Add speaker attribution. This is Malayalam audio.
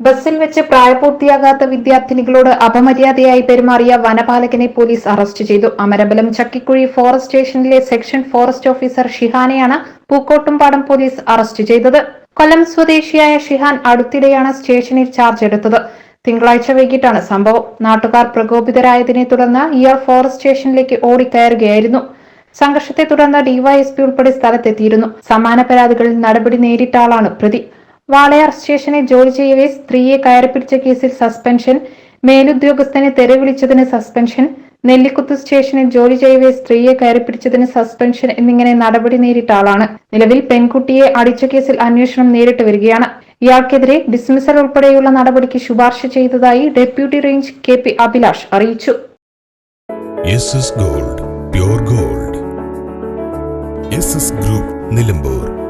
Speaker 1: ബസ്സിൽ വെച്ച് പ്രായപൂർത്തിയാകാത്ത വിദ്യാർത്ഥിനികളോട് അപമര്യാദയായി പെരുമാറിയ വനപാലകനെ പോലീസ് അറസ്റ്റ് ചെയ്തു. അമരബലം ചക്കിക്കുഴി ഫോറസ്റ്റ് സ്റ്റേഷനിലെ സെക്ഷൻ ഫോറസ്റ്റ് ഓഫീസർ ഷിഹാനെയാണ് പൂക്കോട്ടുംപാടം പോലീസ് അറസ്റ്റ് ചെയ്തത്. കൊല്ലം സ്വദേശിയായ ഷിഹാൻ അടുത്തിടെയാണ് സ്റ്റേഷനിൽ ചാർജ് എടുത്തത്. തിങ്കളാഴ്ച വൈകിട്ടാണ് സംഭവം. നാട്ടുകാർ പ്രകോപിതരായതിനെ തുടർന്ന് ഇയാൾ ഫോറസ്റ്റ് സ്റ്റേഷനിലേക്ക് ഓടിക്കയറുകയായിരുന്നു. സംഘർഷത്തെ തുടർന്ന് ഡിവൈഎസ്പി ഉൾപ്പെടെ സ്ഥലത്തെത്തിയിരുന്നു. സമാന പരാതികളിൽ നടപടി നേരിട്ട ആളാണ് പ്രതി. വാളയാർ സ്റ്റേഷനിൽ ജോലി ചെയ്യവേ സ്ത്രീയെ കയറിപ്പിടിച്ച കേസിൽ സസ്പെൻഷൻ. മേലുദ്യോഗസ്ഥനെ തെരവിളിച്ചതിന് സസ്പെൻഷൻ. നെല്ലിക്കുത്ത് സ്റ്റേഷനിൽ ജോലി ചെയ്യവേ സ്ത്രീയെ കയറിപ്പിടിച്ചതിന് സസ്പെൻഷൻ എന്നിങ്ങനെ നടപടി നേരിട്ട ആളാണ്. നിലവിൽ പെൺകുട്ടിയെ അടിച്ച കേസിൽ അന്വേഷണം നേരിട്ട് വരികയാണ്. ഇയാൾക്കെതിരെ ഡിസ്മിസൽ ഉൾപ്പെടെയുള്ള നടപടിക്ക് ശുപാർശ ചെയ്തതായി deputy range K P Abhilash അറിയിച്ചു.
Speaker 2: Gold gold. ഗ്രൂപ്പ് നിലമ്പൂർ.